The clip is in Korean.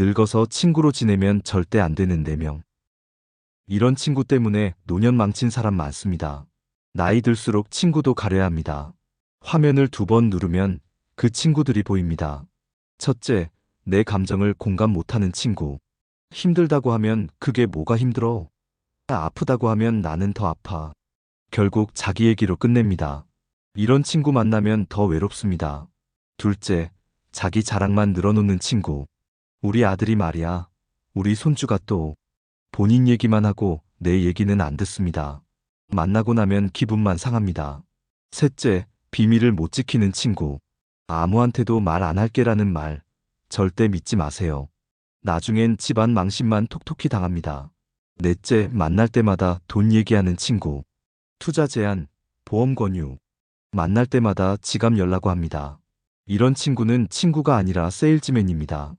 늙어서 친구로 지내면 절대 안 되는 4명. 이런 친구 때문에 노년 망친 사람 많습니다. 나이 들수록 친구도 가려야 합니다. 화면을 두 번 누르면 그 친구들이 보입니다. 첫째, 내 감정을 공감 못하는 친구. 힘들다고 하면 그게 뭐가 힘들어? 아프다고 하면 나는 더 아파. 결국 자기 얘기로 끝냅니다. 이런 친구 만나면 더 외롭습니다. 둘째, 자기 자랑만 늘어놓는 친구. 우리 아들이 말이야. 우리 손주가 또 본인 얘기만 하고 내 얘기는 안 듣습니다. 만나고 나면 기분만 상합니다. 셋째, 비밀을 못 지키는 친구. 아무한테도 말 안 할게라는 말 절대 믿지 마세요. 나중엔 집안 망신만 톡톡히 당합니다. 넷째, 만날 때마다 돈 얘기하는 친구. 투자 제안, 보험 권유. 만날 때마다 지갑 열라고 합니다. 이런 친구는 친구가 아니라 세일즈맨입니다.